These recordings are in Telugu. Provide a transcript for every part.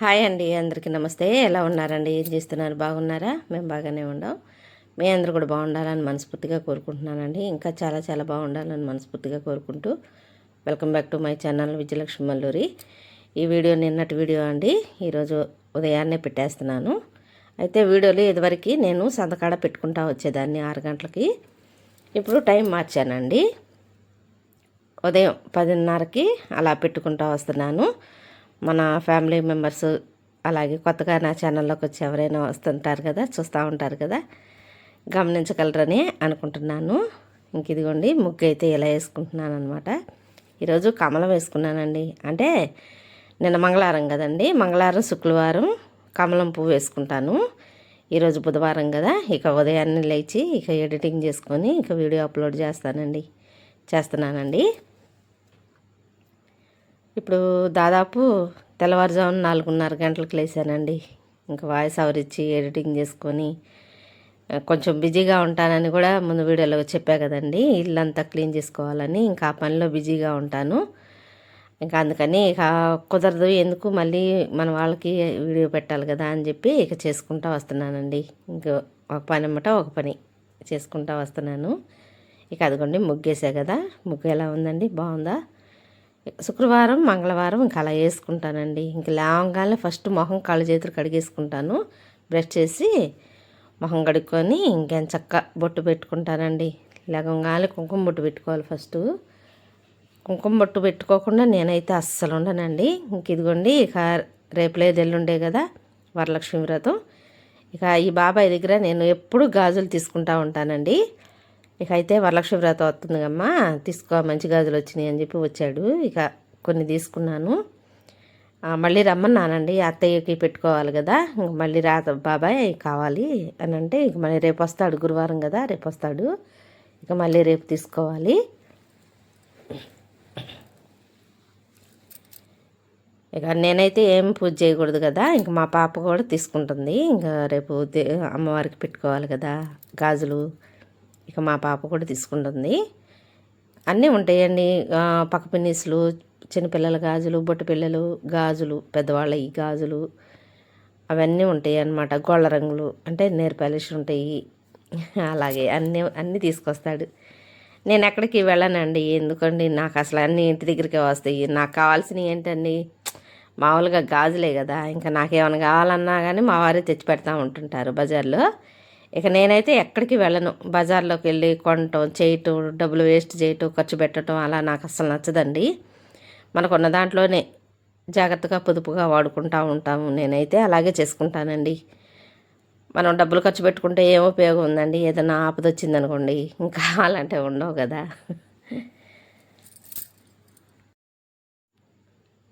హాయ్ అండి అందరికీ నమస్తే. ఎలా ఉన్నారండి? ఏం చేస్తున్నారు? బాగున్నారా? మేము బాగానే ఉన్నాం. మీ అందరూ కూడా బాగుండాలని మనస్ఫూర్తిగా కోరుకుంటున్నానండి. ఇంకా చాలా చాలా బాగుండాలని మనస్ఫూర్తిగా కోరుకుంటూ welcome back to my channel Vijayalakshmi Malluri. ఈ వీడియో నిన్నటి వీడియో అండి. ఈరోజు ఉదయాన్నే పెట్టేస్తున్నాను. అయితే వీడియోలు ఇదివరకు నేను సంతకాడ పెట్టుకుంటా వచ్చేదాన్ని ఆరు గంటలకి. ఇప్పుడు టైం మార్చానండి. ఉదయం పదిన్నరకి అలా పెట్టుకుంటూ వస్తున్నాను. మన ఫ్యామిలీ మెంబర్స్ అలాగే కొత్తగా నా ఛానల్లోకి వచ్చి ఎవరైనా వస్తుంటారు కదా చూస్తూ ఉంటారు కదా గమనించగలరని అనుకుంటున్నాను. ఇంక ఇదిగోండి ముగ్గు అయితే ఇలా వేసుకుంటున్నాను అనమాట ఈరోజు కమలం వేసుకున్నానండి. అంటే నిన్న మంగళవారం కదండి మంగళవారం శుక్రవారం కమలం పువ్వు వేసుకుంటాను. ఈరోజు బుధవారం కదా ఇక ఉదయాన్నే లేచి ఇక ఎడిటింగ్ చేసుకొని ఇక వీడియో అప్లోడ్ చేస్తానండి చేస్తున్నానండి. ఇప్పుడు దాదాపు తెల్లవారుజామున నాలుగున్నర గంటలకు లేసానండి ఇంకా వాయిస్ అవర్ ఇచ్చి ఎడిటింగ్ చేసుకొని కొంచెం బిజీగా ఉంటానని కూడా ముందు వీడియోలో చెప్పా కదండి. ఇల్లంతా క్లీన్ చేసుకోవాలని ఇంకా ఆ పనిలో బిజీగా ఉంటాను. ఇంకా అందుకని ఇక కుదరదు ఎందుకు మళ్ళీ మన వాళ్ళకి వీడియో పెట్టాలి కదా అని చెప్పి ఇక చేసుకుంటా వస్తున్నానండి. ఇంకా ఒక పని అమ్మట ఒక పని చేసుకుంటా వస్తున్నాను. ఇక అదిగోండి ముగ్గేసా కదా. ముగ్గు ఎలా ఉందండి? బాగుందా? శుక్రవారం మంగళవారం ఇంకా అలా వేసుకుంటానండి. ఇంక లేవగానే ఫస్ట్ మొహం కాళ్ళు చేతులు కడిగేసుకుంటాను. బ్రష్ చేసి మొహం కడుక్కొని ఇంకేం చక్క బొట్టు పెట్టుకుంటానండి. లేవగానే కుంకుమ బొట్టు పెట్టుకోవాలి ఫస్ట్. కుంకుమ బొట్టు పెట్టుకోకుండా నేనైతే అస్సలు ఉండనండి. ఇంక ఇదిగోండి ఇక రేపు లేదు ఎల్లుండే కదా వరలక్ష్మి వ్రతం. ఇక ఈ బాబాయ్ దగ్గర నేను ఎప్పుడు గాజులు తీసుకుంటా ఉంటానండి. ఇక అయితే వరలక్ష్మి వ్రతం వస్తుంది అమ్మా తీసుకో మంచి గాజులు వచ్చినాయి అని చెప్పి వచ్చాడు. ఇక కొన్ని తీసుకున్నాను. మళ్ళీ రమ్మన్నానండి. అత్తయ్యకి పెట్టుకోవాలి కదా. ఇంక మళ్ళీ రా బాబాయ్ కావాలి అని అంటే ఇక మళ్ళీ రేపు వస్తాడు గురువారం కదా రేపు వస్తాడు. ఇక మళ్ళీ రేపు తీసుకోవాలి. ఇక నేనైతే ఏం పూజ చేయకూడదు కదా. ఇంక మా పాప కూడా తీసుకుంటుంది. ఇంకా రేపు అమ్మవారికి పెట్టుకోవాలి కదా గాజులు. ఇక మా పాప కూడా తీసుకుంటుంది. అన్నీ ఉంటాయండి. పక్క పిన్నీసులు చిన్నపిల్లల గాజులు బొట్టు పిల్లలు గాజులు పెద్దవాళ్ళ ఈ గాజులు అవన్నీ ఉంటాయి అన్నమాట గోళ్ళ రంగులు అంటే నేర్ పాలిష్ ఉంటాయి. అలాగే అన్నీ అన్నీ తీసుకొస్తాడు. నేను ఎక్కడికి వెళ్ళనండి. ఎందుకండి? నాకు అసలు అన్నీ ఇంటి దగ్గరికే వస్తాయి. నాకు కావాల్సినవి ఏంటండి? మామూలుగా గాజులే కదా. ఇంకా నాకేమైనా కావాలన్నా కానీ మా వారే తెచ్చి పెడతా ఉంటుంటారు బజార్లో. ఇక నేనైతే ఎక్కడికి వెళ్ళను. బజార్లోకి వెళ్ళి కొనటం చేయటం డబ్బులు వేస్ట్ చేయటం ఖర్చు పెట్టడం అలా నాకు అసలు నచ్చదండి. మనకున్న దాంట్లోనే జాగ్రత్తగా పొదుపుగా వాడుకుంటా ఉంటాము. నేనైతే అలాగే చేసుకుంటానండి. మనం డబ్బులు ఖర్చు పెట్టుకుంటే ఏం ఉపయోగం ఉందండి? ఏదైనా ఆపద వచ్చిందనుకోండి ఇంకా అలాంటివి ఉండవు కదా.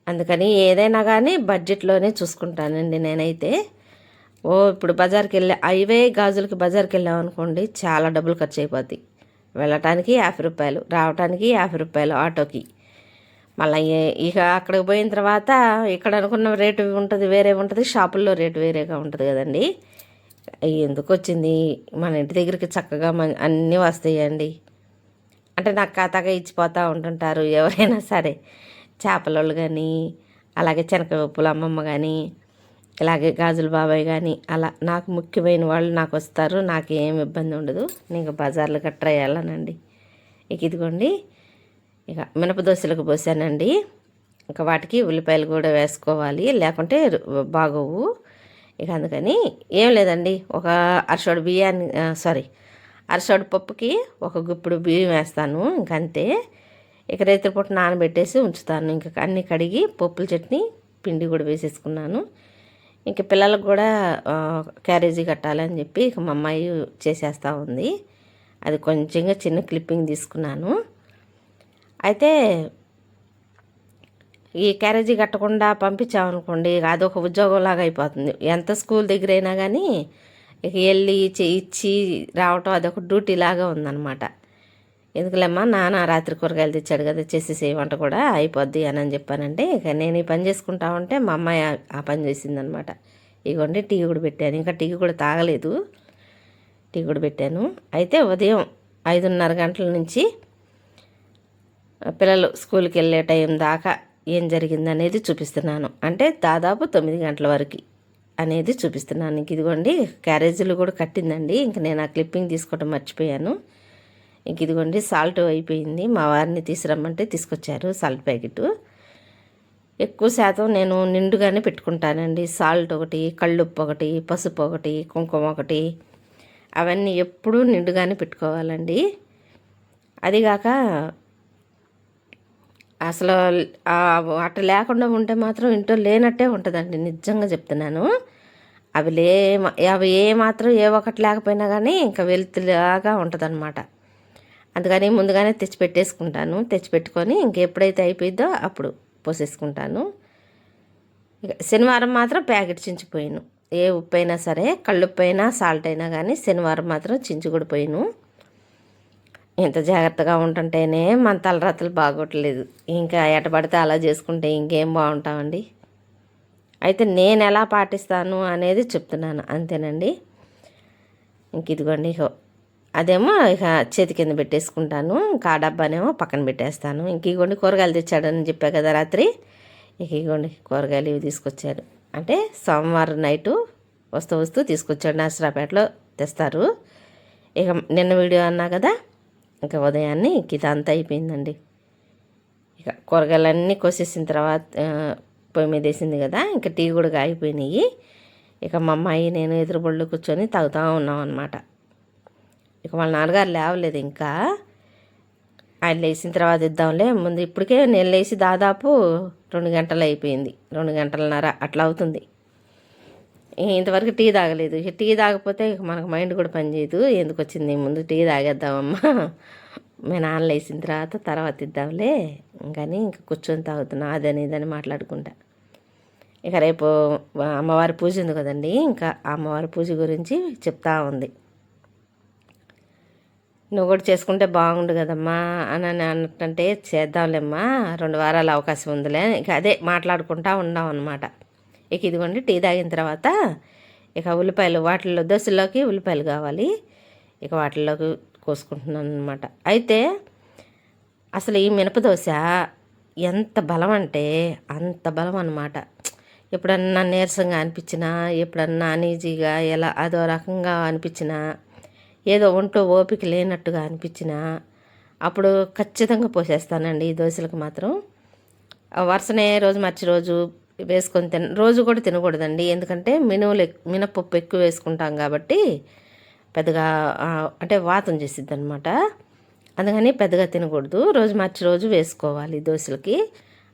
అందుకని ఏదైనా కానీ బడ్జెట్లోనే చూసుకుంటానండి నేనైతే. ఓ ఇప్పుడు బజార్కి వెళ్ళే అవే గాజులకి బజార్కి వెళ్ళాం అనుకోండి చాలా డబ్బులు ఖర్చు అయిపోద్ది వెళ్ళటానికి యాభై రూపాయలు రావటానికి యాభై రూపాయలు ఆటోకి. మళ్ళీ ఇక అక్కడికి పోయిన తర్వాత ఇక్కడ అనుకున్న రేటు ఉంటుంది వేరే ఉంటుంది షాపుల్లో రేటు వేరేగా ఉంటుంది కదండి. ఎందుకు వచ్చింది? మన ఇంటి దగ్గరికి చక్కగా మన అన్నీ వస్తాయండి అంటే నాకు ఖాతాగా ఇచ్చిపోతూ ఉంటుంటారు ఎవరైనా సరే. చేపలోళ్ళు కానీ అలాగే శనగపప్పుల అమ్మమ్మ కానీ ఇలాగే గాజుల బాబాయ్ కానీ అలా నాకు ముఖ్యమైన వాళ్ళు నాకు వస్తారు నాకు ఏం ఇబ్బంది ఉండదు. నేను బజార్లు గట్రా వెళ్ళానండి. ఇక ఇదిగోండి ఇక మినపదోశలకు పోసానండి. ఇంకా వాటికి ఉల్లిపాయలు కూడా వేసుకోవాలి లేకుంటే బాగోవు. ఇక అందుకని ఏం లేదండి ఒక అరసోడు బియ్యాన్ని సారీ అరసోడు పప్పుకి ఒక గుప్పుడు బియ్యం వేస్తాను ఇంకంతే. ఇక రైతుల పూట నానబెట్టేసి ఉంచుతాను. ఇంకా అన్నీ కడిగి పప్పుల చట్నీ పిండి కూడా వేసేసుకున్నాను. ఇంక పిల్లలకు కూడా క్యారేజీ కట్టాలని చెప్పి ఇక మా అమ్మాయి చేసేస్తూ ఉంది. అది కొంచెంగా చిన్న క్లిప్పింగ్ తీసుకున్నాను. అయితే ఈ క్యారేజీ కట్టకుండా పంపించామనుకోండి ఇక అదొక ఉద్యోగంలాగా అయిపోతుంది. ఎంత స్కూల్ దగ్గర అయినా కానీ ఇక వెళ్ళి ఇచ్చి ఇచ్చి రావటం అదొక డ్యూటీ లాగా ఉందన్నమాట. ఎందుకులేమ్మా నాన్న రాత్రి కూరగాయలు తెచ్చాడు కదా చేసేసే వంట కూడా అయిపోద్ది అని అని చెప్పానంటే ఇక నేను ఈ పని చేసుకుంటా ఉంటే మా అమ్మాయి ఆ- పని పని చేసిందనమాట. ఇగోండి టీ కూడా పెట్టాను. ఇంకా టీ కూడా తాగలేదు. టీ కూడా పెట్టాను. అయితే ఉదయం ఐదున్నర గంటల నుంచి పిల్లలు స్కూల్కి వెళ్ళే టైం దాకా ఏం జరిగింది అనేది చూపిస్తున్నాను. అంటే దాదాపు తొమ్మిది గంటల వరకు అనేది చూపిస్తున్నాను. ఇంక ఇదిగోండి క్యారేజీలు కూడా కట్టిందండి. ఇంక నేను ఆ క్లిప్పింగ్ తీసుకోవడం మర్చిపోయాను. ఇంక ఇదిగోండి సాల్ట్ అయిపోయింది. మా వారిని తీసుకురమ్మంటే తీసుకొచ్చారు సాల్ట్ ప్యాకెట్. ఎక్కువ శాతం నేను నిండుగానే పెట్టుకుంటానండి. సాల్ట్ ఒకటి కళ్ళుప్పు ఒకటి పసుపు ఒకటి కుంకుమ ఒకటి. అవన్నీ ఎప్పుడూ నిండుగానే పెట్టుకోవాలండి. అదిగాక అసలు అట్ట లేకుండా ఉంటే మాత్రం ఇంట్లో లేనట్టే ఉంటుందండి. నిజంగా చెప్తున్నాను. అవి లే అవి ఏ మాత్రం ఏ ఒకటి లేకపోయినా కానీ ఇంకా వెలుతులాగా ఉంటుందన్నమాట. అందుకని ముందుగానే తెచ్చి పెట్టేసుకుంటాను తెచ్చి పెట్టుకొని ఇంకెప్పుడైతే అయిపోయిద్దో అప్పుడు పోసేసుకుంటాను. ఇక శనివారం మాత్రం ప్యాకెట్ చించిపోయాను. ఏ ఉప్పు అయినా సరే కళ్ళుప్పు అయినా సాల్ట్ అయినా కానీ శనివారం మాత్రం చించి కూడా ఇంత జాగ్రత్తగా ఉంటుంటేనే మన తలరాతలు బాగోట్లేదు. ఇంకా ఎటబడితే అలా చేసుకుంటే ఇంకేం బాగుంటామండి? అయితే నేను ఎలా పాటిస్తాను అనేది చెప్తున్నాను. అంతేనండి. ఇంక ఇదిగోండి ఇక అదేమో ఇక చేతి కింద పెట్టేసుకుంటాను ఇంకా ఆ డబ్బానేమో పక్కన పెట్టేస్తాను. ఇంక ఇగోండి కూరగాయలు తెచ్చాడని చెప్పా కదా రాత్రి. ఇక ఇగోండి కూరగాయలు ఇవి తీసుకొచ్చాడు. అంటే సోమవారం నైటు వస్తూ వస్తూ తీసుకొచ్చాడు. నర్సరాపేటలో తెస్తారు. ఇక నిన్న వీడియో అన్నా కదా ఇంకా ఉదయాన్నే ఇంక ఇదంతా అయిపోయిందండి. ఇక కూరగాయలన్నీ కోసేసిన తర్వాత పొయ్యి మీద వేసింది కదా ఇంకా టీ కూడా కాగిపోయినాయి. ఇక మా అమ్మాయి నేను ఎదురు బళ్ళు కూర్చొని తాగుతూ ఉన్నాం అనమాట ఇక వాళ్ళ నాన్నగారు లేవలేదు ఇంకా. ఆయన లేచిన తర్వాత ఇద్దాంలే. ముందు ఇప్పటికే నేను లేచి దాదాపు రెండు గంటలు అయిపోయింది. రెండు గంటలన్నర అట్లా అవుతుంది. ఇంతవరకు టీ తాగలేదు. ఇక టీ తాగకపోతే ఇక మనకు మైండ్ కూడా పనిచేయదు ఎందుకు వచ్చింది? ముందు టీ తాగేద్దామమ్మా. మీ నాన్న లేచిన తర్వాత తర్వాత ఇద్దాంలే. కానీ ఇంకా కూర్చొని తాగుతున్నా. అదని ఇదని మాట్లాడుకుంటా. ఇక రేపు అమ్మవారి పూజ ఉంది కదండి. ఇంకా అమ్మవారి పూజ గురించి చెప్తా ఉంది. నువ్వు కూడా చేసుకుంటే బాగుండు కదమ్మా అని అని అన్నట్టంటే చేద్దాంలేమ్మా రెండు వారాల అవకాశం ఉందిలే. ఇక అదే మాట్లాడుకుంటా ఉండాం అనమాట ఇక ఇదిగోండి టీ తాగిన తర్వాత ఇక ఉల్లిపాయలు వాటిల్లో దోశల్లోకి ఉల్లిపాయలు కావాలి. ఇక వాటిల్లోకి కోసుకుంటున్నాను అనమాట అయితే అసలు ఈ మినపదోశ ఎంత బలం అంటే అంత బలం అనమాట ఎప్పుడన్నా నీరసంగా అనిపించినా ఎప్పుడన్నా అనీజీగా ఎలా అదో రకంగా అనిపించినా ఏదో ఒంట్లో ఓపిక లేనట్టుగా అనిపించినా అప్పుడు ఖచ్చితంగా పోసేస్తానండి ఈ దోశలకు మాత్రం. వరుసనే రోజు మర్చి రోజు వేసుకొని తిన రోజు కూడా తినకూడదండి. ఎందుకంటే మినువులు మినపప్పు ఎక్కువ వేసుకుంటాం కాబట్టి పెద్దగా అంటే వాతం చేసిద్ది అనమాట అందుకని పెద్దగా తినకూడదు. రోజు మార్చి రోజు వేసుకోవాలి దోశలకి.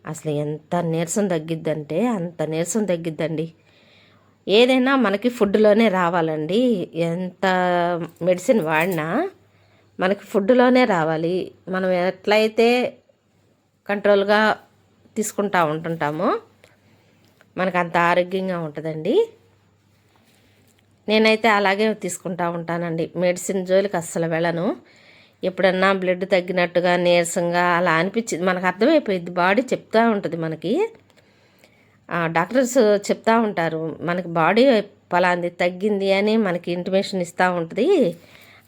అసలు ఎంత నీరసం తగ్గిద్దంటే అంత నీరసం తగ్గిద్దండి. ఏదైనా మనకి ఫుడ్లోనే రావాలండి. ఎంత మెడిసిన్ వాడినా మనకి ఫుడ్లోనే రావాలి. మనం ఎట్లయితే కంట్రోల్గా తీసుకుంటా ఉంటుంటామో మనకు అంత ఆరోగ్యంగా ఉంటుందండి. నేనైతే అలాగే తీసుకుంటా ఉంటానండి. మెడిసిన్ జోలికి అస్సలు వెళ్ళను. ఎప్పుడన్నా బ్లడ్ తగ్గినట్టుగా నీరసంగా అలా అనిపించింది మనకు అర్థమైపోయింది బాడీ చెప్తూ ఉంటుంది మనకి. డాక్టర్స్ చెప్తా ఉంటారు మనకి బాడీ పలాంది తగ్గింది అని మనకి ఇంటిమేషన్ ఇస్తూ ఉంటుంది.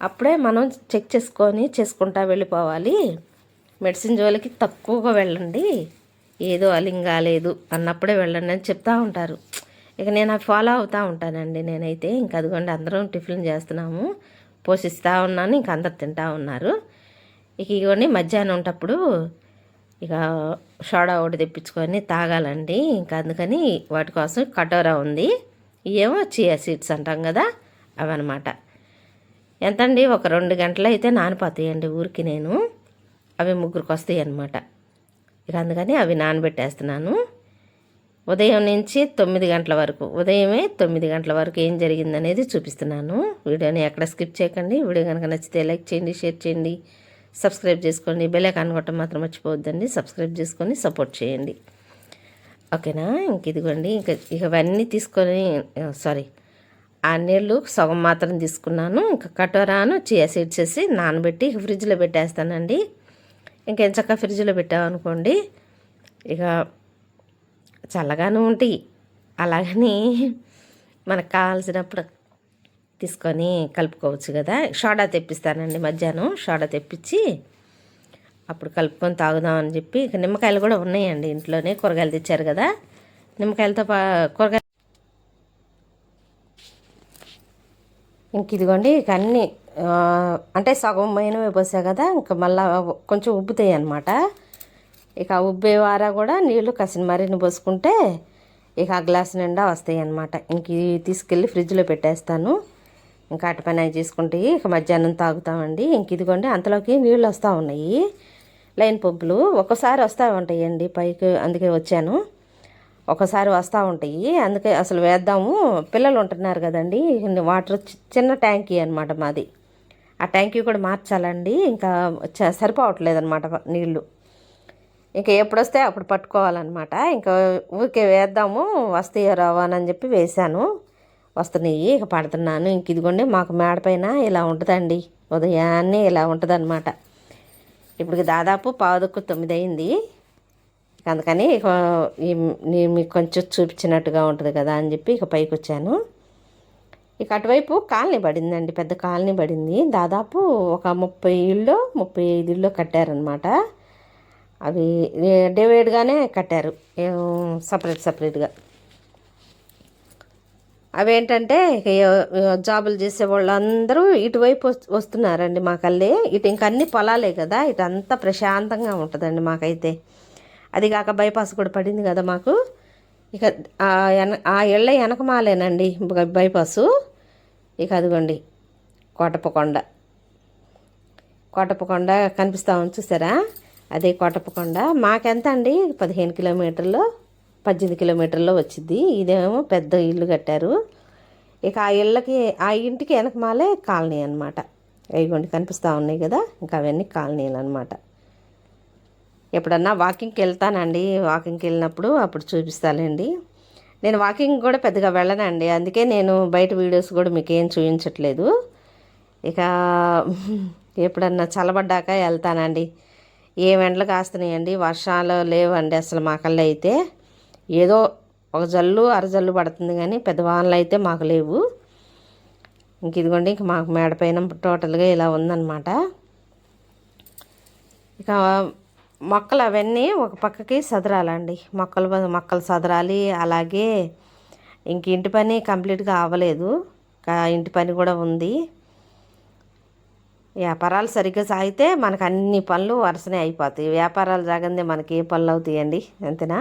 అప్పుడే మనం చెక్ చేసుకొని చేసుకుంటా వెళ్ళిపోవాలి. మెడిసిన్ జోలికి తక్కువగా వెళ్ళండి. ఏదో అలింగా లేదు అన్నప్పుడే వెళ్ళండి అని చెప్తూ ఉంటారు. ఇక నేను అవి ఫాలో అవుతూ ఉంటానండి నేనైతే. ఇంక అదిగోండి అందరం టిఫిన్ చేస్తున్నాము. పోషిస్తూ ఉన్నాను ఇంక అందరు తింటూ ఉన్నారు. ఇక ఇవన్నీ మధ్యాహ్నం ఉంటప్పుడు ఇక సోడా ఒకటి తెప్పించుకొని తాగాలండి. ఇంకా అందుకని వాటి కోసం కటోరా ఉంది. ఏమో చియా సీడ్స్ అంటాం కదా అవన్నమాట. ఎంతండి? ఒక రెండు గంటలు అయితే నానిపోతాయండి ఊరికి నేను. అవి ముగ్గురికి వస్తాయి అన్నమాట. ఇక అందుకని అవి నానబెట్టేస్తున్నాను. ఉదయం నుంచి తొమ్మిది గంటల వరకు ఉదయమే తొమ్మిది గంటల వరకు ఏం జరిగిందనేది చూపిస్తున్నాను. వీడియోని ఎక్కడ స్కిప్ చేయకండి. వీడియో కనుక నచ్చితే లైక్ చేయండి షేర్ చేయండి. సబ్స్క్రైబ్ చేసుకోండి బెల్ ఐకాన్ కొట్టడం మాత్రం మర్చిపోవద్దండి. సబ్స్క్రైబ్ చేసుకొని సపోర్ట్ చేయండి. ఓకేనా? ఇంక ఇదిగోండి. ఇంక ఇక ఇవన్నీ తీసుకొని సారీ ఆ నీళ్ళు సగం మాత్రం తీసుకున్నాను. ఇంకా కటోరాను చియా సీడ్స్ వేసి నానబెట్టి ఫ్రిడ్జ్లో పెట్టేస్తానండి. ఇంకేం చక్క ఫ్రిడ్జ్లో పెట్టామనుకోండి ఇక చల్లగాను ఉంటాయి. అలాగని మనకు కావాల్సినప్పుడు తీసుకొని కలుపుకోవచ్చు కదా. షోడా తెప్పిస్తానండి మధ్యాహ్నం. షోడా తెప్పించి అప్పుడు కలుపుకొని తాగుదాం అని చెప్పి ఇక నిమ్మకాయలు కూడా ఉన్నాయండి ఇంట్లోనే. కూరగాయలు తెచ్చారు కదా. నిమ్మకాయలతో పా కూరగాయలు ఇంక ఇదిగోండి ఇక అన్నీ అంటే సగం మైనవే పోసా కదా. ఇంకా మళ్ళా కొంచెం ఉబ్బుతాయి అనమాట ఇక ఆ ఉబ్బే వారా కూడా నీళ్ళు కసిన మరిని పోసుకుంటే ఇక ఆ గ్లాస్ నిండా వస్తాయి అనమాట ఇంక తీసుకెళ్ళి ఫ్రిడ్జ్లో పెట్టేస్తాను. ఇంకా అటు పని చేసుకుంటే ఇక మధ్యాహ్నం తాగుతామండి. ఇంక ఇదిగోండి అంతలోకి నీళ్ళు వస్తూ ఉన్నాయి. లైన్ పంపులు ఒక్కసారి వస్తూ ఉంటాయండి పైకి అందుకే వచ్చాను. ఒకసారి వస్తూ ఉంటాయి. అందుకే అసలు వేద్దాము. పిల్లలు ఉంటున్నారు కదండి వాటర్ చి- చిన్న ట్యాంకీ అనమాట మాది. ఆ ట్యాంకీ కూడా మార్చాలండి. ఇంకా చ- సరిపోవట్లేదు అనమాట నీళ్ళు. ఇంకా ఎప్పుడు వస్తే అప్పుడు పట్టుకోవాలన్నమాట. ఇంకా ఊరికే వేద్దాము వస్తే రావానని చెప్పి వేశాను. వస్తున్నాయి. ఇక పడుతున్నాను. ఇంక ఇదిగోండి మాకు మేడ పైన ఇలా ఉంటుందండి. ఉదయాన్నే ఇలా ఉంటుందన్నమాట. ఇప్పుడు దాదాపు పావుదక్కు తొమ్మిది అయింది అందుకని ఇక నేను మీకు కొంచెం చూపించినట్టుగా ఉంటుంది కదా అని చెప్పి ఇక పైకి వచ్చాను ఇక అటువైపు కాలనీ పడిందండి. పెద్ద కాలనీ పడింది. దాదాపు ఒక ముప్పై ఇళ్ళు ముప్పై ఐదు ఇళ్ళు కట్టారనమాట అవి డివైడ్గానే కట్టారు. సపరేట్ సపరేట్గా. అవేంటంటే ఇక జాబులు చేసే వాళ్ళందరూ ఇటువైపు వస్తున్నారండి మాకల్లి. ఇటు ఇంక అన్ని పొలాలే కదా. ఇటు అంతా ప్రశాంతంగా ఉంటుందండి మాకైతే. అది కాక బైపాస్ కూడా పడింది కదా మాకు. ఇక ఆ ఆ ఇళ్ళ వెనకమాలేనండి బై- బైపాసు. ఇక అదిగోండి కోటప్పకొండ కోటప్పకొండ కనిపిస్తా చూసారా? అదే కోటప్పకొండ మాకెంత అండి పదిహేను కిలోమీటర్లు. పద్దెనిమిది కిలోమీటర్లో వచ్చింది. ఇదేమో పెద్ద ఇల్లు కట్టారు. ఇక ఆ ఇళ్ళకి ఆ ఇంటికి వెనకమాలే కాలనీ అనమాట ఇవ్వండి కనిపిస్తూ ఉన్నాయి కదా. ఇంకా అవన్నీ కాలనీలు అనమాట ఎప్పుడన్నా వాకింగ్కి వెళ్తానండి. వాకింగ్కి వెళ్ళినప్పుడు అప్పుడు చూపిస్తానండి నేను వాకింగ్ కూడా పెద్దగా వెళ్ళనండి. అందుకే నేను బయట వీడియోస్ కూడా మీకు ఏం చూపించట్లేదు. ఇక ఎప్పుడన్నా చల్లబడ్డాక వెళ్తానండి. ఏ ఎండలు కాస్తున్నాయండి? వర్షాలు లేవండి అసలు మాకల్లో అయితే ఏదో ఒక జల్లు అరజల్లు పడుతుంది కానీ పెద్ద వానలు అయితే మాకు లేవు. ఇంక ఇదిగోండి ఇంక మాకు మేడపైన టోటల్గా ఇలా ఉందన్నమాట. ఇక మొక్కలు అవన్నీ ఒక పక్కకి సదరాలండి. మొక్కలు మొక్కలు సదరాలి. అలాగే ఇంక ఇంటి పని కంప్లీట్గా అవ్వలేదు. ఇంకా ఇంటి పని కూడా ఉంది. వ్యాపారాలు సరిగ్గా సాగితే మనకు అన్ని పనులు వరుసనే అయిపోతాయి. వ్యాపారాలు సాగందే మనకి ఏ పనులు అవుతాయండి? అంతేనా?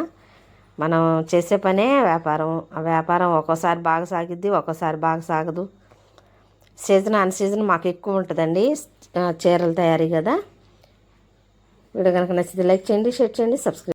మనం చేసే పనే వ్యాపారం. ఆ వ్యాపారం ఒక్కోసారి బాగా సాగిద్ది ఒక్కోసారి బాగా సాగదు. సీజన్ అన్ సీజన్ మాకు ఎక్కువ ఉంటుందండి. చీరల తయారీ కదా. వీడియో కనుక నచ్చితే లైక్ చేయండి షేర్ చేయండి సబ్స్క్రైబ్